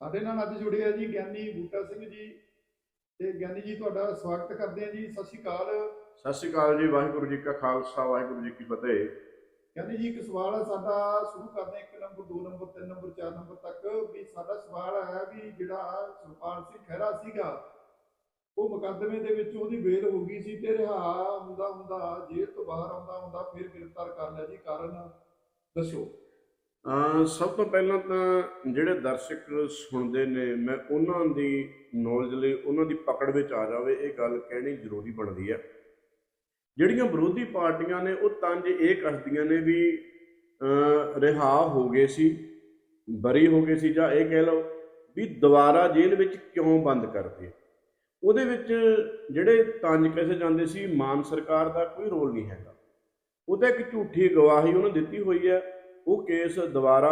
ਸਾਡੇ ਨਾਲ ਅੱਜ ਜੁੜੇ ਆ ਜੀ ਗਿਆਨੀ ਬੂਟਾ ਸਿੰਘ ਜੀ ਤੇ ਗਿਆਨੀ ਜੀ ਤੁਹਾਡਾ ਸਵਾਗਤ ਕਰਦੇ ਆ ਜੀ। ਸਤਿ ਸ਼੍ਰੀ ਅਕਾਲ। ਸਤਿ ਸ਼੍ਰੀ ਅਕਾਲ ਜੀ ਵਾਹਿਗੁਰੂ ਜੀ ਕਾ ਖਾਲਸਾ ਵਾਹਿਗੁਰੂ ਜੀ ਕੀ ਫਤਿਹ। ਗਿਆਨੀ ਜੀ ਇੱਕ ਸਵਾਲ ਹੈ ਸਾਡਾ ਸ਼ੁਰੂ ਕਰਦੇ ਹਾਂ ਇੱਕ ਨੰਬਰ 2 ਨੰਬਰ 3 ਨੰਬਰ 4 ਨੰਬਰ ਤੱਕ ਵੀ ਸਾਡਾ ਸਵਾਲ ਹੈ ਵੀ ਜਿਹੜਾ ਸੁਖਪਾਲ ਸਿੰਘ ਖਹਿਰਾ ਸੀਗਾ ਉਹ ਮੁਕੱਦਮੇ ਦੇ ਵਿੱਚ ਉਹਦੀ ਬੇਲ ਹੋ ਗਈ ਸੀ ਤੇ ਰਿਹਾ ਹੁੰਦਾ ਹੁੰਦਾ ਜੇਲ੍ਹ ਤੋਂ ਬਾਹਰ ਆਉਂਦਾ ਹੁੰਦਾ ਫਿਰ ਗ੍ਰਿਫਤਾਰ ਕਰ ਲਿਆ ਜੀ। ਕਾਰਨ ਦੱਸੋ। ਸਭ ਤੋਂ ਪਹਿਲਾਂ ਤਾਂ ਜਿਹੜੇ ਦਰਸ਼ਕ ਸੁਣਦੇ ਨੇ, ਮੈਂ ਉਹਨਾਂ ਦੀ ਨੌਲੇਜ ਲਈ ਉਹਨਾਂ ਦੀ ਪਕੜ ਵਿੱਚ ਆ ਜਾਵੇ, ਇਹ ਗੱਲ ਕਹਿਣੀ ਜ਼ਰੂਰੀ ਬਣਦੀ ਹੈ। ਜਿਹੜੀਆਂ ਵਿਰੋਧੀ ਪਾਰਟੀਆਂ ਨੇ, ਉਹ ਤੰਜ ਇਹ ਕੱਢਦੀਆਂ ਨੇ ਵੀ ਰਿਹਾ ਹੋ ਗਏ ਸੀ, ਬਰੀ ਹੋ ਗਏ ਸੀ, ਜਾਂ ਇਹ ਕਹਿ ਲਓ ਵੀ ਦੁਬਾਰਾ ਜੇਲ੍ਹ ਵਿੱਚ ਕਿਉਂ ਬੰਦ ਕਰਦੇ? ਉਹਦੇ ਵਿੱਚ ਜਿਹੜੇ ਤੰਜ ਕਿਸੇ ਜਾਂਦੇ ਸੀ, ਮਾਨ ਸਰਕਾਰ ਦਾ ਕੋਈ ਰੋਲ ਨਹੀਂ ਹੈਗਾ। ਉਹਦਾ ਇੱਕ ਝੂਠੀ ਗਵਾਹੀ ਉਹਨਾਂ ਦਿੱਤੀ ਹੋਈ ਹੈ ਉਹ ਕੇਸ ਦੁਬਾਰਾ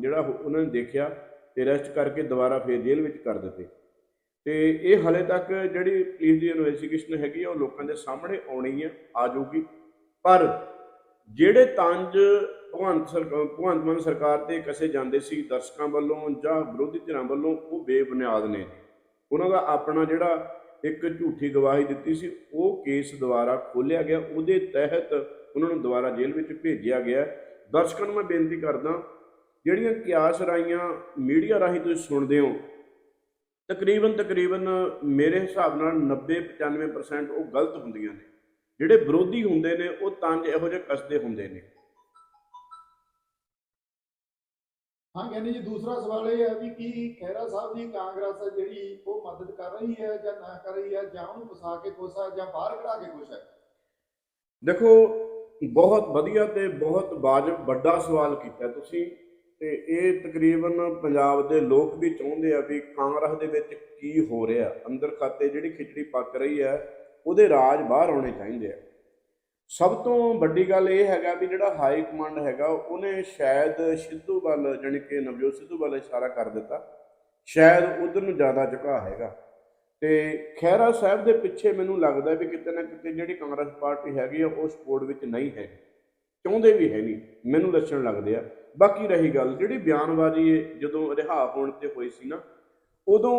ਜਿਹੜਾ ਉਹਨਾਂ ਨੇ ਦੇਖਿਆ ਤੇ ਅਰੈਸਟ ਕਰਕੇ ਦੁਬਾਰਾ ਫੇਰ ਜੇਲ੍ਹ ਵਿੱਚ ਕਰ ਦਿੱਤੇ। ਤੇ ਇਹ ਹਲੇ ਤੱਕ ਜਿਹੜੀ ਪੁਲਿਸ ਦੀ ਇਨਵੈਸਟੀਗੇਸ਼ਨ ਹੈਗੀ ਆ, ਉਹ ਲੋਕਾਂ ਦੇ ਸਾਹਮਣੇ ਆਉਣੀ ਹੈ ਆ ਜਾਊਗੀ। ਪਰ ਜਿਹੜੇ ਤੰਜ ਭਗਵੰਤ ਸਰਕਾਰ ਭਗਵੰਤ ਮਾਨ ਸਰਕਾਰ ਤੇ ਕਸੇ ਜਾਂਦੇ ਸੀ, ਦਰਸ਼ਕਾਂ ਵੱਲੋਂ ਜਾਂ ਵਿਰੋਧੀ ਧਿਰਾਂ ਵੱਲੋਂ, ਉਹ ਬੇਬੁਨਿਆਦ ਨੇ। ਉਹਨਾਂ ਦਾ ਆਪਣਾ ਜਿਹੜਾ ਇੱਕ ਝੂਠੀ ਗਵਾਹੀ ਦਿੱਤੀ ਸੀ, ਉਹ ਕੇਸ ਦੁਬਾਰਾ ਖੋਲ੍ਹਿਆ ਗਿਆ। ਉਹਦੇ ਤਹਿਤ ਉਹਨਾਂ ਨੂੰ ਦੁਬਾਰਾ ਜੇਲ੍ਹ ਵਿੱਚ ਭੇਜਿਆ ਗਿਆ। ਦਰਸ਼ਕਾਂ ਨੂੰ ਮੈਂ ਬੇਨਤੀ ਕਰਦਾ ਜਿਹੜੀਆਂ ਕਿਆਸ ਰਾਈਆਂ ਮੀਡੀਆ ਰਾਹੀਂ ਤੁਸੀਂ ਸੁਣਦੇ ਹੋ ਤਕਰੀਬਨ ਤਕਰੀਬਨ ਮੇਰੇ ਹਿਸਾਬ ਨਾਲ 90 95% ਉਹ ਗਲਤ ਹੁੰਦੀਆਂ ਨੇ। ਜਿਹੜੇ ਵਿਰੋਧੀ ਹੁੰਦੇ ਨੇ ਉਹ ਤੰਜ ਇਹੋ ਜਿਹੇ ਕਸਦੇ ਹੁੰਦੇ ਨੇ। ਹਾਂ ਗਿਆਨੀ ਜੀ ਦੂਸਰਾ ਸਵਾਲ ਇਹ ਹੈ ਵੀ ਕੀ ਖਹਿਰਾ ਸਾਹਿਬ ਦੀ ਕਾਂਗਰਸ ਹੈ ਜਿਹੜੀ ਉਹ ਮਦਦ ਕਰ ਰਹੀ ਹੈ ਜਾਂ ਨਾ ਕਰ ਰਹੀ ਹੈ ਜਾਂ ਉਹਨੂੰ ਫਸਾ ਕੇ ਖੁਸ਼ ਹੈ ਜਾਂ ਬਾਹਰ ਕਢਾ ਕੇ ਖੁਸ਼ ਹੈ? ਦੇਖੋ ਬਹੁਤ ਵਧੀਆ ਤੇ ਬਹੁਤ ਵਾਜਬ ਵੱਡਾ ਸਵਾਲ ਕੀਤਾ ਤੁਸੀਂ। ਤੇ ਇਹ ਤਕਰੀਬਨ ਪੰਜਾਬ ਦੇ ਲੋਕ ਵੀ ਚਾਹੁੰਦੇ ਆ ਵੀ ਕਾਂਗਰਸ ਦੇ ਵਿੱਚ ਕੀ ਹੋ ਰਿਹਾ। ਅੰਦਰ ਖਾਤੇ ਜਿਹੜੀ ਖਿਚੜੀ ਪੱਕ ਰਹੀ ਹੈ, ਉਹਦੇ ਰਾਜ ਬਾਹਰ ਆਉਣੇ ਚਾਹੀਦੇ ਆ। ਸਭ ਤੋਂ ਵੱਡੀ ਗੱਲ ਇਹ ਹੈਗਾ ਵੀ ਜਿਹੜਾ ਹਾਈ ਕਮਾਂਡ ਹੈਗਾ, ਉਹਨੇ ਸ਼ਾਇਦ ਸਿੱਧੂ ਵੱਲ ਜਾਣੀ ਕਿ ਨਵਜੋਤ ਸਿੱਧੂ ਵੱਲ ਇਸ਼ਾਰਾ ਕਰ ਦਿੱਤਾ। ਸ਼ਾਇਦ ਉਧਰ ਨੂੰ ਜ਼ਿਆਦਾ ਝੁਕਾਅ ਹੈਗਾ। ਤੇ ਖਹਿਰਾ ਸਾਹਿਬ ਦੇ ਪਿੱਛੇ ਮੈਨੂੰ ਲੱਗਦਾ ਵੀ ਕਿਤੇ ਨਾ ਕਿਤੇ ਜਿਹੜੀ ਕਾਂਗਰਸ ਪਾਰਟੀ ਹੈਗੀ ਆ ਉਹ ਸਪੋਰਟ ਵਿੱਚ ਨਹੀਂ ਹੈ। ਚਾਹੁੰਦੇ ਵੀ ਹੈ ਨਹੀਂ, ਮੈਨੂੰ ਲੱਛਣ ਲੱਗਦੇ ਆ। ਬਾਕੀ ਰਹੀ ਗੱਲ, ਜਿਹੜੀ ਬਿਆਨਬਾਜ਼ੀ ਜਦੋਂ ਰਿਹਾ ਹੋਣ ਤੇ ਹੋਈ ਸੀ ਨਾ, ਉਦੋਂ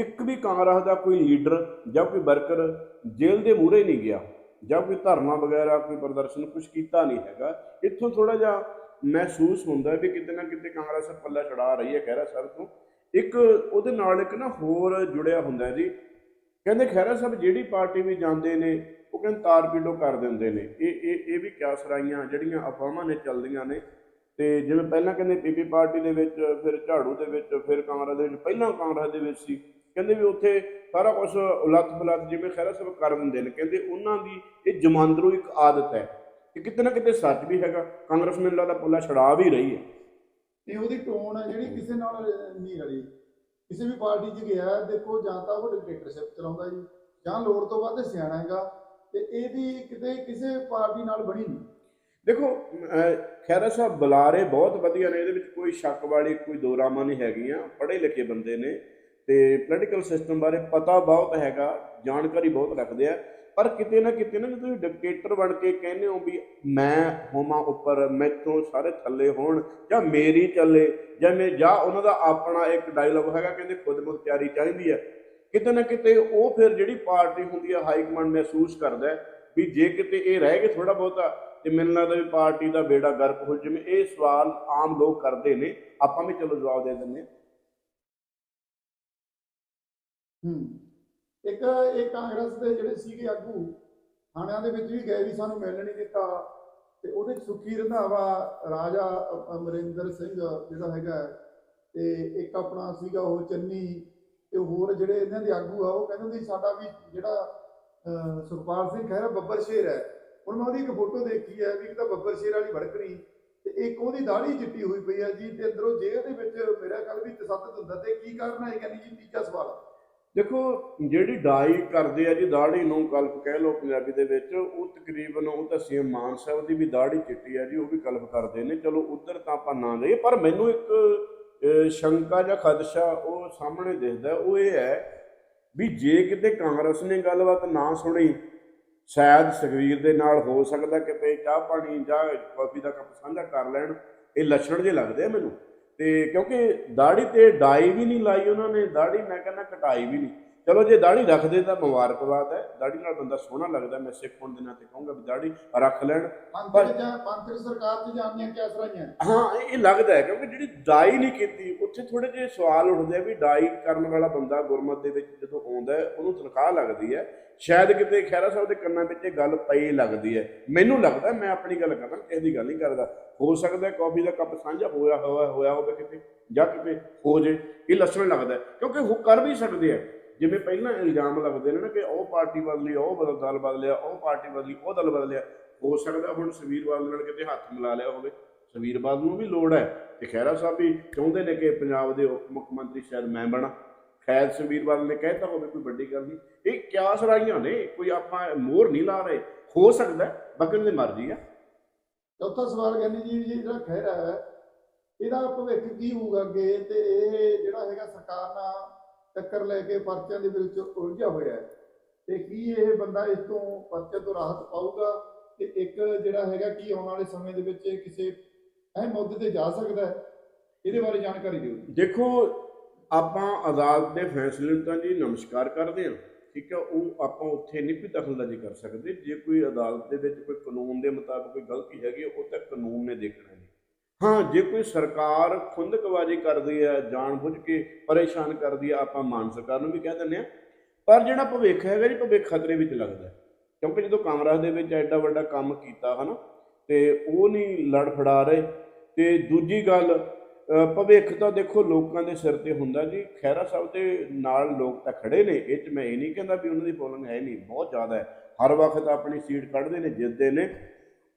ਇੱਕ ਵੀ ਕਾਂਗਰਸ ਦਾ ਕੋਈ ਲੀਡਰ ਜਾਂ ਕੋਈ ਵਰਕਰ ਜੇਲ੍ਹ ਦੇ ਮੂਹਰੇ ਨਹੀਂ ਗਿਆ, ਜਾਂ ਕੋਈ ਧਰਨਾ ਵਗੈਰਾ, ਕੋਈ ਪ੍ਰਦਰਸ਼ਨ ਕੁਝ ਕੀਤਾ ਨਹੀਂ ਹੈਗਾ। ਇੱਥੋਂ ਥੋੜਾ ਜਿਹਾ ਮਹਿਸੂਸ ਹੁੰਦਾ ਵੀ ਕਿਤੇ ਨਾ ਕਿਤੇ ਕਾਂਗਰਸ ਪੱਲਾ ਚੜਾ ਰਹੀ ਹੈ ਖਹਿਰਾ ਸਾਹਿਬ ਤੋਂ। ਇੱਕ ਉਹਦੇ ਨਾਲ ਇੱਕ ਨਾ ਹੋਰ ਜੁੜਿਆ ਹੁੰਦਾ ਜੀ। ਕਹਿੰਦੇ ਖਹਿਰਾ ਸਾਹਿਬ ਜਿਹੜੀ ਪਾਰਟੀ ਵੀ ਜਾਂਦੇ ਨੇ, ਉਹ ਕਹਿੰਦੇ ਤਾਰ ਪੀੜੋ ਕਰ ਦਿੰਦੇ ਨੇ। ਇਹ ਇਹ ਇਹ ਵੀ ਕਿਆਸ ਰਾਈਆਂ ਜਿਹੜੀਆਂ ਅਫਵਾਹਾਂ ਨੇ ਚੱਲਦੀਆਂ ਨੇ। ਤੇ ਜਿਵੇਂ ਪਹਿਲਾਂ ਕਹਿੰਦੇ ਪੀਪੀ ਪਾਰਟੀ ਦੇ ਵਿੱਚ, ਫਿਰ ਝਾੜੂ ਦੇ ਵਿੱਚ, ਫਿਰ ਕਾਂਗਰਸ ਦੇ ਵਿੱਚ, ਪਹਿਲਾਂ ਕਾਂਗਰਸ ਦੇ ਵਿੱਚ ਸੀ। ਕਹਿੰਦੇ ਵੀ ਉੱਥੇ ਸਾਰਾ ਕੁਝ ਉਲੱਥ ਪੁਲੱਥ ਜਿਵੇਂ ਖਹਿਰਾ ਸਾਹਿਬ ਕਰ ਦਿੰਦੇ ਨੇ। ਕਹਿੰਦੇ ਉਹਨਾਂ ਦੀ ਇਹ ਜਮਾਂਦਰੂ ਇੱਕ ਆਦਤ ਹੈ ਕਿ ਕਿਤੇ ਨਾ ਕਿਤੇ ਸੱਚ ਵੀ ਹੈਗਾ। ਕਾਂਗਰਸ ਮੈਨੂੰ ਲੱਗਦਾ ਪੱਲਾ ਛੜਾ ਵੀ ਰਹੀ ਹੈ। ਤੇ ਉਹਦੀ ਟੋਨ ਹੈ ਜਿਹੜੀ ਕਿਸੇ ਨਾਲ ਨਹੀਂ ਰਲੀ। ਕਿਸੇ ਵੀ ਪਾਰਟੀ 'ਚ ਗਿਆ, ਦੇਖੋ ਜਾਂ ਤਾਂ ਉਹ ਡਿਕਟੇਟਰਸ਼ਿਪ ਚਲਾਉਂਦਾ ਜੀ, ਜਾਂ ਲੋੜ ਤੋਂ ਵੱਧ ਸਿਆਣਾ ਹੈਗਾ, ਤੇ ਇਹਦੀ ਕਿਤੇ ਕਿਸੇ ਪਾਰਟੀ ਨਾਲ ਬਣੀ ਨਹੀਂ। ਦੇਖੋ, ਅਹ ਖਹਿਰਾ ਸਾਹਿਬ ਬੁਲਾਰੇ ਬਹੁਤ ਵਧੀਆ ਨੇ, ਇਹਦੇ ਵਿੱਚ ਕੋਈ ਸ਼ੱਕ ਵਾਲੀ, ਕੋਈ ਦੋਰਾਮਾ ਨਹੀਂ ਹੈਗੀਆਂ, ਪੜ੍ਹੇ ਲਿਖੇ ਬੰਦੇ ਨੇ, ਤੇ ਪੋਲੀਟੀਕਲ ਸਿਸਟਮ ਬਾਰੇ ਪਤਾ ਬਹੁਤ ਹੈਗਾ, ਜਾਣਕਾਰੀ ਬਹੁਤ ਰੱਖਦੇ ਆ। ਪਰ ਕਿਤੇ ਨਾ ਕਿਤੇ ਨਾ ਜਦੋਂ ਤੁਸੀਂ ਡਿਕਟੇਟਰ ਬਣ ਕੇ ਕਹਿੰਦੇ ਹੋ ਵੀ ਮੈਂ ਹੋਵਾਂ ਉੱਪਰ, ਮੈਥੋਂ ਸਾਰੇ ਥੱਲੇ ਹੋਣ ਜਾਂ ਮੇਰੀ ਚੱਲੇ ਜਾਂ ਮੈਂ ਜਾਂ ਉਹਨਾਂ ਦਾ ਆਪਣਾ ਇੱਕ ਡਾਇਲੌਗ ਹੈਗਾ ਕਹਿੰਦੇ ਖੁਦ ਮੁਖਤਿਆਰੀ ਚਾਹੀਦੀ ਹੈ। ਕਿਤੇ ਨਾ ਕਿਤੇ ਉਹ ਫਿਰ ਜਿਹੜੀ ਪਾਰਟੀ ਹੁੰਦੀ ਹੈ ਹਾਈ ਕਮਾਂਡ ਮਹਿਸੂਸ ਕਰਦਾ ਵੀ ਜੇ ਕਿਤੇ ਇਹ ਰਹਿ ਗਏ ਥੋੜਾ ਬਹੁਤਾ ਤੇ ਮੈਨੂੰ ਲੱਗਦਾ ਵੀ ਪਾਰਟੀ ਦਾ ਬੇੜਾ ਗਰਕ ਹੋ ਜਿਵੇਂ ਇਹ ਸਵਾਲ ਆਮ ਲੋਕ ਕਰਦੇ ਨੇ, ਆਪਾਂ ਵੀ ਚਲੋ ਜਵਾਬ ਦੇ ਦਿੰਦੇ ਹਾਂ। ਹੂੰ। ਇੱਕ ਇਹ ਕਾਂਗਰਸ ਦੇ ਜਿਹੜੇ ਸੀਗੇ ਆਗੂ ਥਾਣਿਆਂ ਦੇ ਵਿੱਚ ਵੀ ਗਏ ਵੀ ਸਾਨੂੰ ਮਿਲਣ ਨਹੀਂ ਦਿੱਤਾ ਤੇ ਉਹਦੇ 'ਚ ਸੁਖੀ ਰੰਧਾਵਾ ਰਾਜਾ ਅਮਰਿੰਦਰ ਸਿੰਘ ਜਿਹੜਾ ਹੈਗਾ ਤੇ ਇੱਕ ਆਪਣਾ ਸੀਗਾ ਉਹ ਚੰਨੀ ਤੇ ਹੋਰ ਜਿਹੜੇ ਇਹਨਾਂ ਦੇ ਆਗੂ ਆ ਉਹ ਕਹਿੰਦੇ ਵੀ ਸਾਡਾ ਵੀ ਜਿਹੜਾ ਅ, ਸੁਖਪਾਲ ਸਿੰਘ ਖਹਿਰਾ ਬੱਬਰ ਸ਼ੇਰ ਹੈ ਹੁਣ ਮੈਂ ਉਹਦੀ ਇੱਕ ਫੋਟੋ ਦੇਖੀ ਹੈ ਵੀ ਇੱਕ ਤਾਂ ਬੱਬਰ ਸ਼ੇਰ ਵਾਲੀ ਵੜਕਣੀ ਤੇ ਇੱਕ ਉਹਦੀ ਦਾੜੀ ਚਿੱਟੀ ਹੋਈ ਪਈ ਹੈ ਜੀ ਤੇ ਅੰਦਰੋਂ ਜੇਲ੍ਹ ਦੇ ਵਿੱਚ ਮੇਰਾ ਕੱਲ ਵੀ ਤਸੱਦਦ ਹੁੰਦਾ ਤੇ ਕੀ ਕਾਰਨ ਹੈ ਕਹਿੰਦੀ ਜੀ ਤੀਜਾ ਸਵਾਲ ਦੇਖੋ, ਜਿਹੜੀ ਡਾਈ ਕਰਦੇ ਆ ਜੀ, ਦਾੜੀ ਨੂੰ ਕਲਪ ਕਹਿ ਲਓ ਪੰਜਾਬੀ ਦੇ ਵਿੱਚ, ਉਹ ਤਕਰੀਬਨ ਉਹ ਤਾਂ ਸੀਐਮ ਮਾਨ ਸਾਹਿਬ ਦੀ ਵੀ ਦਾੜੀ ਚਿੱਟੀ ਆ ਜੀ, ਉਹ ਵੀ ਕਲਪ ਕਰਦੇ ਨੇ। ਚਲੋ, ਉਧਰ ਤਾਂ ਆਪਾਂ ਨਾ ਗਏ ਪਰ ਮੈਨੂੰ ਇੱਕ ਸ਼ੰਕਾ ਜਾਂ ਖਦਸ਼ਾ ਉਹ ਸਾਹਮਣੇ ਦਿਖਦਾ। ਉਹ ਇਹ ਹੈ ਵੀ ਜੇ ਕਿਤੇ ਕਾਂਗਰਸ ਨੇ ਗੱਲਬਾਤ ਨਾ ਸੁਣੀ, ਸ਼ਾਇਦ ਸੁਖਵੀਰ ਦੇ ਨਾਲ ਹੋ ਸਕਦਾ ਕਿ ਕਿਤੇ ਚਾਹ ਪਾਣੀ ਜਾਂ ਕਾਫੀ ਦਾ ਕੱਪ ਸਾਂਝਾ ਕਰ ਲੈਣ। ਇਹ ਲੱਛਣ ਜੇ ਲੱਗਦੇ ਆ ਮੈਨੂੰ। ਤੇ ਕਿਉਂਕਿ ਦਾੜੀ ਤੇ ਡਾਈ ਵੀ ਨਹੀਂ ਲਾਈ ਉਹਨਾਂ ਨੇ ਦਾੜੀ ਮੈਂ ਕਹਿੰਦਾ ਕਟਾਈ ਵੀ ਨਹੀਂ। ਚਲੋ ਜੇ ਦਾੜੀ ਰੱਖਦੇ ਤਾਂ ਮੁਬਾਰਕਬਾਦ ਹੈ। ਦਾੜੀ ਨਾਲ ਬੰਦਾ ਸੋਹਣਾ ਲੱਗਦਾ ਮੈਂ ਸਿੱਖ ਹੋਣ ਦੇ ਨਾਤੇ ਕਹੂੰਗਾ ਵੀ ਦਾੜੀ ਰੱਖ ਲੈਣ। ਪੰਥਕ ਜਾਂ ਪੰਥਕ ਸਰਕਾਰ ਚ ਜਾਂਦੀਆਂ ਕਿਆ ਸਰਾਈਆਂ ਹਾਂ ਇਹ- ਲੱਗਦਾ ਹੈ ਕਿਉਂਕਿ ਜਿਹੜੀ ਡਾਈ ਨਹੀਂ ਕੀਤੀ ਉੱਥੇ ਥੋੜੇ ਜਿਹੇ ਸਵਾਲ ਉੱਠਦੇ ਆ ਵੀ ਡਾਈ ਕਰਨ ਵਾਲਾ ਬੰਦਾ ਗੁਰਮਤ ਦੇ ਵਿੱਚ ਜਦੋਂ ਆਉਂਦਾ ਹੈ ਉਹਨੂੰ ਤਨਖਾਹ ਲੱਗਦੀ ਹੈ। ਸ਼ਾਇਦ ਕਿਤੇ ਖੈਰਾ ਸਾਹਿਬ ਦੇ ਕੰਨਾਂ ਵਿੱਚ ਇਹ ਗੱਲ ਪਈ ਲੱਗਦੀ ਹੈ। ਮੈਨੂੰ ਲੱਗਦਾ ਮੈਂ ਆਪਣੀ ਗੱਲ ਕਰਦਾ ਕਿਸੇ ਦੀ ਗੱਲ ਨਹੀਂ ਕਰਦਾ। ਹੋ ਸਕਦਾ ਕਾਫੀ ਦਾ ਕੱਪ ਸਾਂਝਾ ਹੋਇਆ ਹੋਇਆ ਹੋਇਆ ਹੋਵੇ ਕਿਤੇ ਜਾਂ ਕਿਤੇ ਹੋ ਜੇ ਇਹ ਲੱਛਣ ਲੱਗਦਾ। ਕਿਉਂਕਿ ਉਹ ਕਰ ਵੀ ਸਕਦੇ ਆ। ਜਿਵੇਂ ਪਹਿਲਾਂ ਇਲਜ਼ਾਮ ਲੱਗਦੇ ਨੇ ਨਾ ਕਿ ਉਹ ਪਾਰਟੀ ਬਦਲੀ ਉਹ ਬਦਲ ਦਲ ਬਦਲਿਆ ਉਹ ਪਾਰਟੀ ਬਦਲੀ ਉਹ ਦਲ ਬਦਲਿਆ ਹੋ ਸਕਦਾ ਹੁਣ ਸਮੀਰ ਬਾਦਲ ਨਾਲ ਕਿਤੇ ਹੱਥ ਮਿਲਾ ਲਿਆ ਹੋਵੇ। ਸਮੀਰ ਬਾਦਲ ਨੂੰ ਵੀ ਲੋੜ ਹੈ ਤੇ ਖਹਿਰਾ ਸਾਹਿਬ ਵੀ ਚਾਹੁੰਦੇ ਨੇ ਕਿ ਪੰਜਾਬ ਦੇ ਉਪ ਮੁੱਖ ਮੰਤਰੀ ਸ਼ਾਇਦ ਮੈਂ ਬਣਾ। ਖੈਰ ਸਮੀਰ ਬਾਦਲ ਨੇ ਕਹਿਤਾ ਹੋਵੇ ਕੋਈ ਵੱਡੀ ਗੱਲ ਨਹੀਂ। ਇਹ ਕਿਆ ਸਰਾਈਆਂ ਨੇ ਕੋਈ ਆਪਾਂ ਮੋਹਰ ਨਹੀਂ ਲਾ ਰਹੇ। ਹੋ ਸਕਦਾ ਹੈ, ਦੀ ਮਰਜ਼ੀ ਆ। ਚੌਥਾ ਸਵਾਲ ਕਹਿੰਦੀ ਜੀ ਜੀ ਜਿਹੜਾ ਖਹਿਰਾ ਹੈ ਇਹਦਾ ਭਵਿੱਖ ਕੀ ਹੋਊਗਾ ਅੱਗੇ? ਤੇ ਇਹ ਜਿਹੜਾ ਹੈਗਾ ਸਰਕਾਰ ਨਾਲ ਟੱਕਰ ਲੈ ਕੇ ਪਰਚਿਆਂ ਦੇ ਵਿੱਚ ਉਲਝਿਆ ਹੋਇਆ ਹੈ। ਤੇ ਕੀ ਇਹ ਬੰਦਾ ਇਸ ਤੋਂ ਪਰਚੇ ਤੋਂ ਰਾਹਤ ਪਾਊਗਾ? ਤੇ ਇੱਕ ਜਿਹੜਾ ਹੈਗਾ, ਕੀ ਆਉਣ ਵਾਲੇ ਸਮੇਂ ਦੇ ਵਿੱਚ ਕਿਸੇ ਅਹਿਮ ਮੁੱਦੇ ਤੇ ਜਾ ਸਕਦਾ ਹੈ? ਇਹਦੇ ਬਾਰੇ ਜਾਣਕਾਰੀ ਦਿਓ ਦੇਖੋ, ਆਪਾਂ ਅਦਾਲਤ ਦੇ ਫੈਸਲੇ ਨੂੰ ਤਾਂ ਜੀ ਨਮਸਕਾਰ ਕਰਦੇ ਹਾਂ, ਠੀਕ ਹੈ? ਉਹ ਆਪਾਂ ਉੱਥੇ ਨਹੀਂ ਵੀ ਦਖਲਅੰਦਾਜ਼ੀ ਕਰ ਸਕਦੇ। ਜੇ ਕੋਈ ਅਦਾਲਤ ਦੇ ਵਿੱਚ ਕੋਈ ਕਾਨੂੰਨ ਦੇ ਮੁਤਾਬਕ ਕੋਈ ਗਲਤੀ ਹੈਗੀ ਉਹ ਤਾਂ ਕਾਨੂੰਨ ਨੇ ਦੇਖਣਾ ਜੀ ਹਾਂ ਜੇ ਕੋਈ ਸਰਕਾਰ ਖੁੰਦਕਵਾਜ਼ੀ ਕਰਦੀ ਹੈ ਜਾਣਬੁੱਝ ਕੇ ਪਰੇਸ਼ਾਨ ਕਰਦੀ ਹੈ ਆਪਾਂ ਮਾਨ ਸਰਕਾਰ ਨੂੰ ਵੀ ਕਹਿ ਦਿੰਦੇ ਆ ਪਰ ਜਿਹੜਾ ਭਵਿੱਖ ਹੈਗਾ ਜੀ ਭਵਿੱਖ ਖਤਰੇ ਵਿੱਚ ਲੱਗਦਾ ਕਿਉਂਕਿ ਜਦੋਂ ਕਾਂਗਰਸ ਦੇ ਵਿੱਚ ਐਡਾ ਵੱਡਾ ਕੰਮ ਕੀਤਾ ਹਨਾ ਤੇ ਉਹ ਨਹੀਂ ਲੜ ਫੜਾ ਰਹੇ। ਤੇ ਦੂਜੀ ਗੱਲ ਭਵਿੱਖ ਤਾਂ ਦੇਖੋ ਲੋਕਾਂ ਦੇ ਸਿਰ ਤੇ ਹੁੰਦਾ ਜੀ। ਖੈਰਾ ਸਾਹਿਬ ਦੇ ਨਾਲ ਲੋਕ ਤਾਂ ਖੜੇ ਨੇ ਇਹ ਚ ਮੈਂ ਇਹ ਨਹੀਂ ਕਹਿੰਦਾ ਵੀ ਉਹਨਾਂ ਦੀ ਪੋਲਿੰਗ ਹੈ ਨਹੀਂ ਬਹੁਤ ਜ਼ਿਆਦਾ ਹੈ। ਹਰ ਵਕਤ ਆਪਣੀ ਸੀਟ ਕੱਢਦੇ ਨੇ ਜਿੱਤਦੇ ਨੇ।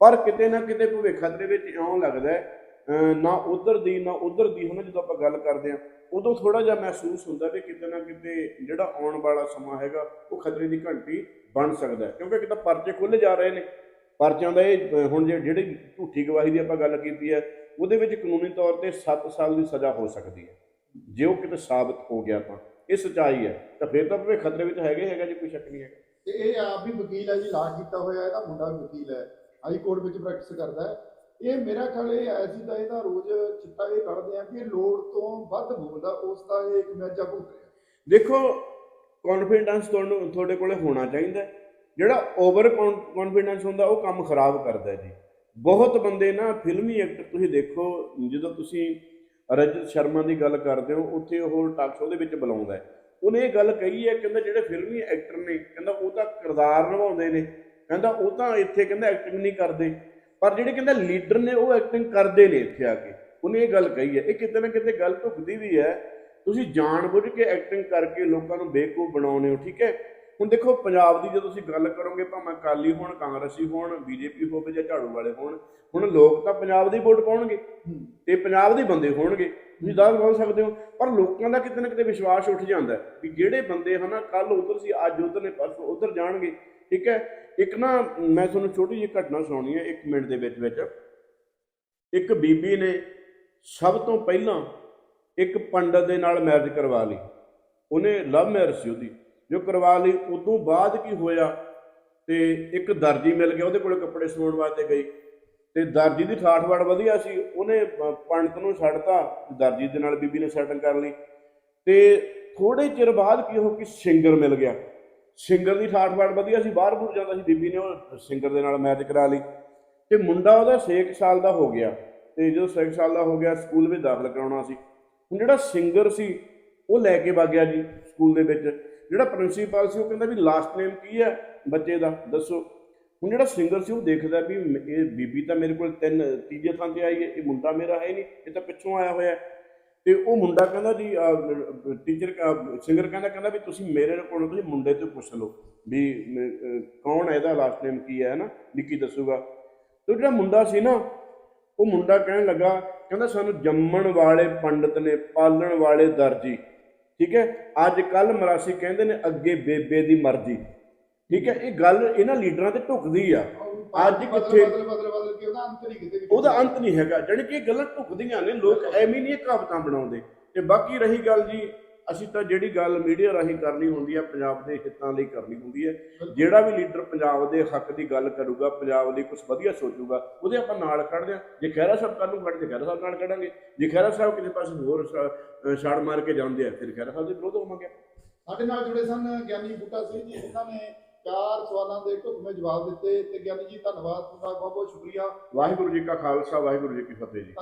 ਪਰ ਕਿਤੇ ਨਾ ਕਿਤੇ ਭਵਿੱਖ ਦੇ ਵਿੱਚ ਇਉਂ ਲੱਗਦਾ ਹੈ, ਨਾ ਉਧਰ ਦੀ, ਨਾ ਉਧਰ ਦੀ ਹੁਣ ਜਦੋਂ ਆਪਾਂ ਗੱਲ ਕਰਦੇ ਹਾਂ, ਉਦੋਂ ਥੋੜਾ ਜਿਹਾ ਮਹਿਸੂਸ ਹੁੰਦਾ ਵੀ ਕਿਤੇ ਨਾ ਕਿਤੇ ਜਿਹੜਾ ਆਉਣ ਵਾਲਾ ਸਮਾਂ ਹੈਗਾ, ਉਹ ਖਤਰੇ ਦੀ ਘੰਟੀ ਬਣ ਸਕਦਾ ਹੈ। ਕਿਉਂਕਿ ਕਿਤੇ ਪਰਚੇ ਖੁੱਲੇ ਜਾ ਰਹੇ ਨੇ। ਪਰਚਿਆਂ ਦਾ ਇਹ ਹੁਣ ਜਿਹੜੀ ਝੂਠੀ ਗਵਾਹੀ ਦੀ ਆਪਾਂ ਗੱਲ ਕੀਤੀ ਹੈ, ਉਹਦੇ ਵਿੱਚ ਕਾਨੂੰਨੀ ਤੌਰ ਤੇ 7 ਸਾਲ ਦੀ ਸਜ਼ਾ ਹੋ ਸਕਦੀ ਹੈ। ਜੇ ਉਹ ਕਿਤੇ ਸਾਬਤ ਹੋ ਗਿਆ ਤਾਂ, ਇਹ ਸਚਾਈ ਹੈ। ਤਾਂ ਫਿਰ ਤਾਂ ਭਵੇਂ ਖਤਰੇ ਵਿੱਚ ਹੈਗੇ, ਹੈਗਾ ਜੀ ਕੋਈ ਸ਼ੱਕ ਨਹੀਂ ਹੈਗਾ। ਤੇ ਇਹ ਆਪ ਵੀ ਵਕੀਲ ਹੈ ਜੀ ਲਾ ਕੀਤਾ ਹੋਇਆ ਇਹਦਾ ਮੁੰਡਾ ਵੀ ਵਕੀਲ ਹੈ। ਹਾਈ ਕੋਰਟ ਵਿੱਚ ਪ੍ਰੈਕਟਿਸ ਕਰਦਾ ਹੈ। ਇਹ ਮੇਰਾ ਖਿਆਲ ਇਹ ਆਇਆ ਸੀ ਤਾਂ ਇਹਦਾ ਰੋਜ਼ ਚਿੱਟਾ ਇਹ ਕੱਢਦੇ ਆ ਕਿ ਇਹ ਲੋੜ ਤੋਂ ਵੱਧ ਬੋਲਦਾ, ਉਸ ਦਾ ਇਹ ਇੱਕ ਮੈਜਾ ਭੁਗਤ ਰਿਹਾ। ਦੇਖੋ ਕੌਨਫੀਡੈਂਸ ਤੁਹਾਨੂੰ ਤੁਹਾਡੇ ਕੋਲੇ ਹੋਣਾ ਚਾਹੀਦਾ ਜਿਹੜਾ ਓਵਰ ਕੌਨਫੀਡੈਂਸ ਹੁੰਦਾ, ਉਹ ਕੰਮ ਖਰਾਬ ਕਰਦਾ ਜੀ। ਬਹੁਤ ਬੰਦੇ ਨਾ ਫਿਲਮੀ ਐਕਟਰ ਤੁਸੀਂ ਦੇਖੋ, ਜਦੋਂ ਤੁਸੀਂ ਰਜਤ ਸ਼ਰਮਾ ਦੀ ਗੱਲ ਕਰਦੇ ਹੋ, ਉੱਥੇ ਉਹ ਟਾਕ ਸ਼ੋਅ ਦੇ ਵਿੱਚ ਬੁਲਾਉਂਦਾ ਹੈ। ਉਹਨੇ ਇਹ ਗੱਲ ਕਹੀ ਹੈ, ਕਹਿੰਦਾ ਜਿਹੜੇ ਫਿਲਮੀ ਐਕਟਰ ਨੇ, ਕਹਿੰਦਾ ਉਹ ਤਾਂ ਕਿਰਦਾਰ ਨਿਭਾਉਂਦੇ ਨੇ, ਕਹਿੰਦਾ ਉਹ ਤਾਂ ਇੱਥੇ ਕਹਿੰਦਾ ਐਕਟਿੰਗ ਨਹੀਂ ਕਰਦੇ। ਪਰ ਜਿਹੜੇ ਕਹਿੰਦਾ ਲੀਡਰ ਨੇ ਉਹ ਐਕਟਿੰਗ ਕਰਦੇ ਨੇ ਇੱਥੇ ਆ ਕੇ। ਉਹਨੇ ਇਹ ਗੱਲ ਕਹੀ ਹੈ। ਇਹ ਕਿਤੇ ਨਾ ਕਿਤੇ ਗੱਲ ਢੁਕਦੀ ਵੀ ਹੈ। ਤੁਸੀਂ ਜਾਣਬੁੱਝ ਕੇ ਐਕਟਿੰਗ ਕਰਕੇ ਲੋਕਾਂ ਨੂੰ ਬੇਵਕੂਫ ਬਣਾਉਂਦੇ ਹੋ, ਠੀਕ ਹੈ? ਹੁਣ ਦੇਖੋ, ਪੰਜਾਬ ਦੀ ਜੇ ਤੁਸੀਂ ਗੱਲ ਕਰੋਗੇ, ਭਾਵੇਂ ਅਕਾਲੀ ਹੋਣ, ਕਾਂਗਰਸੀ ਹੋਣ, ਬੀਜੇਪੀ ਹੋਵੇ ਜਾਂ ਝਾੜੂ ਵਾਲੇ ਹੋਣ, ਹੁਣ ਲੋਕ ਤਾਂ ਪੰਜਾਬ ਦੀ ਵੋਟ ਪਾਉਣਗੇ ਤੇ ਪੰਜਾਬ ਦੇ ਬੰਦੇ ਹੋਣਗੇ। ਤੁਸੀਂ ਦਾਅਵਾ ਬੋਲ ਸਕਦੇ ਹੋ। ਪਰ ਲੋਕਾਂ ਦਾ ਕਿਤੇ ਨਾ ਕਿਤੇ ਵਿਸ਼ਵਾਸ ਉੱਠ ਜਾਂਦਾ ਵੀ ਜਿਹੜੇ ਬੰਦੇ ਹਨਾ ਕੱਲ ਉਧਰ ਸੀ, ਅੱਜ ਉਧਰ ਨੇ, ਪਰਸੋਂ ਉਧਰ ਜਾਣਗੇ। ਠੀਕ ਹੈ? ਇੱਕ ਨਾ, ਮੈਂ ਤੁਹਾਨੂੰ ਛੋਟੀ ਜਿਹੀ ਘਟਨਾ ਸੁਣਾਉਣੀ ਹੈ 1 ਮਿੰਟ ਦੇ ਵਿੱਚ ਵਿੱਚ। ਇੱਕ ਬੀਬੀ ਨੇ ਸਭ ਤੋਂ ਪਹਿਲਾਂ ਇੱਕ ਪੰਡਤ ਦੇ ਨਾਲ ਮੈਰਿਜ ਕਰਵਾ ਲਈ। ਉਹਨੇ ਲਵ ਮੈਰਿਜ ਸੀ ਉਹਦੀ। ਜੋ ਕਰਵਾ ਲਈ ਉਦੋਂ ਬਾਅਦ ਕੀ ਹੋਇਆ? ਤੇ ਇੱਕ ਦਰਜੀ ਮਿਲ ਗਿਆ ਉਹਦੇ ਕੋਲੇ ਕੱਪੜੇ ਸਿਉਣ ਵਾਸਤੇ ਗਈ। ਤੇ ਦਰਜੀ ਦੀ ਠਾਠਵਾੜ ਵਧੀਆ ਸੀ ਉਹਨੇ ਅ, ਪੰਡਤ ਨੂੰ ਛੱਡਤਾ ਦਰਜੀ ਦੇ ਨਾਲ ਬੀਬੀ ਨੇ ਸੈਟਲ ਕਰ ਲਈ। ਤੇ ਥੋੜੇ ਚਿਰ ਬਾਅਦ ਕੀ ਹੋ ਕਿ ਸਿੰਗਰ ਮਿਲ ਗਿਆ। ਸਿੰਗਰ ਦੀ ਠਾਠਵਾੜ ਵਧੀਆ ਸੀ ਬਾਹਰ ਬੂਰ ਜਾਂਦਾ ਸੀ ਬੀਬੀ ਨੇ ਉਹ ਸਿੰਗਰ ਦੇ ਨਾਲ ਮੈਚ ਕਰਾ ਲਈ। ਤੇ ਮੁੰਡਾ ਉਹਦਾ 6 ਸਾਲ ਦਾ ਹੋ ਗਿਆ। ਤੇ ਜਦੋਂ 6 ਸਾਲ ਦਾ ਹੋ ਗਿਆ ਸਕੂਲ ਵਿੱਚ ਦਾਖਲ ਕਰਾਉਣਾ ਸੀ। ਹੁਣ ਜਿਹੜਾ ਸਿੰਗਰ ਸੀ ਉਹ ਲੈ ਕੇ ਵਗ ਗਿਆ ਜੀ ਸਕੂਲ ਦੇ ਵਿੱਚ। ਜਿਹੜਾ ਪ੍ਰਿੰਸੀਪਲ ਸੀ ਉਹ ਕਹਿੰਦਾ ਵੀ ਲਾਸਟ ਨੇਮ ਕੀ ਹੈ ਬੱਚੇ ਦਾ, ਦੱਸੋ। ਹੁਣ ਜਿਹੜਾ ਸਿੰਗਰ ਸੀ ਉਹ ਦੇਖਦਾ ਵੀ ਇਹ ਬੀਬੀ ਤਾਂ ਮੇਰੇ ਕੋਲ ਤਿੰਨ, ਤੀਜੇ ਥਾਂ ਤੇ ਆਈ ਹੈ, ਇਹ ਮੁੰਡਾ ਮੇਰਾ ਹੈ ਨਹੀਂ, ਇਹ ਤਾਂ ਪਿੱਛੋਂ ਆਇਆ ਹੋਇਆ ਤੇ ਉਹ ਮੁੰਡਾ ਕਹਿੰਦਾ ਜੀ ਟੀਚਰ ਸਿੰਗਰ ਕਹਿੰਦਾ ਕਹਿੰਦਾ ਵੀ ਤੁਸੀਂ ਮੇਰੇ ਕੋਲੋਂ ਤੁਸੀਂ ਮੁੰਡੇ ਤੋਂ ਪੁੱਛ ਲਓ ਵੀ ਮ- ਕੌਣ ਹੈ ਇਹਦਾ ਲਾਸਟ ਨੇਮ ਕੀ ਹੈ ਨਾ ਵੀ ਕੀ ਦੱਸੂਗਾ। ਤੇ ਉਹ ਜਿਹੜਾ ਮੁੰਡਾ ਸੀ ਨਾ, ਉਹ ਮੁੰਡਾ ਕਹਿਣ ਲੱਗਾ, ਕਹਿੰਦਾ ਸਾਨੂੰ ਜੰਮਣ ਵਾਲੇ ਪੰਡਤ ਨੇ, ਪਾਲਣ ਵਾਲੇ ਦਰਜੀ। ਠੀਕ ਹੈ? ਅੱਜ ਕੱਲ ਮਰਾਸੀ ਕਹਿੰਦੇ ਨੇ ਅੱਗੇ ਬੇਬੇ ਦੀ ਮਰਜ਼ੀ। ਠੀਕ ਹੈ? ਇਹ ਗੱਲ ਇਹਨਾਂ ਲੀਡਰਾਂ ਤੇ ਢੁਕਦੀ ਆ। ਅੱਜ ਕਿੱਥੇ- ਉਹਦਾ ਅੰਤ ਨਹੀਂ ਹੈਗਾ। ਜਾਣੀ ਕਿ ਇਹ ਗੱਲਾਂ ਢੁਕਦੀਆਂ ਨੇ ਲੋਕ ਐਵੇਂ ਨਹੀਂ ਕਹਾਵਤਾਂ ਬਣਾਉਂਦੇ। ਤੇ ਬਾਕੀ ਰਹੀ ਗੱਲ ਜੀ ਅਸੀਂ ਤਾਂ ਜਿਹੜੀ ਗੱਲ ਮੀਡੀਆ ਰਾਹੀਂ ਕਰਨੀ ਹੁੰਦੀ ਹੈ ਪੰਜਾਬ ਦੇ ਹਿੱਤਾਂ ਲਈ ਕਰਨੀ ਹੁੰਦੀ ਹੈ ਜਿਹੜਾ ਵੀ ਲੀਡਰ ਪੰਜਾਬ ਦੇ ਹੱਕ ਦੀ ਗੱਲ ਕਰੂਗਾ ਪੰਜਾਬ ਲਈ ਕੁਝ ਵਧੀਆ ਸੋਚੂਗਾ ਉਹਦੇ ਆਪਾਂ ਨਾਲ ਖੜਦੇ ਹਾਂ ਜੇ ਖਹਿਰਾ ਸਾਹਿਬ ਕੱਲ ਨੂੰ ਖੜਦੇ ਖਹਿਰਾ ਸਾਹਿਬ ਨਾਲ ਖੜਾਂਗੇ। ਜੇ ਖਹਿਰਾ ਸਾਹਿਬ ਕਿਸੇ ਪਾਸੇ ਹੋਰ ਛਾੜ ਮਾਰ ਕੇ ਜਾਂਦੇ ਆ ਫਿਰ ਖਹਿਰਾ ਸਾਹਿਬ ਦੇ ਵਿਰੋਧ ਹੋਵਾਂਗੇ। ਸਾਡੇ ਨਾਲ ਜੁੜੇ ਸਨ ਗਿਆਨੀ ਬੂਟਾ ਸਿੰਘ ਜੀ ਉਹਨਾਂ ਨੇ ਚਾਰ ਸਵਾਲਾਂ ਦੇ ਢੁਕਵੇਂ ਜਵਾਬ ਦਿੱਤੇ। ਤੇ ਗਿਆਨੀ ਜੀ ਧੰਨਵਾਦ ਤੁਹਾਡਾ ਬਹੁਤ ਬਹੁਤ ਸ਼ੁਕਰੀਆ। ਵਾਹਿਗੁਰੂ ਜੀ ਕਾ ਖਾਲਸਾ ਵਾਹਿਗੁਰੂ ਜੀ ਕੀ ਫਤਿਹ ਜੀ।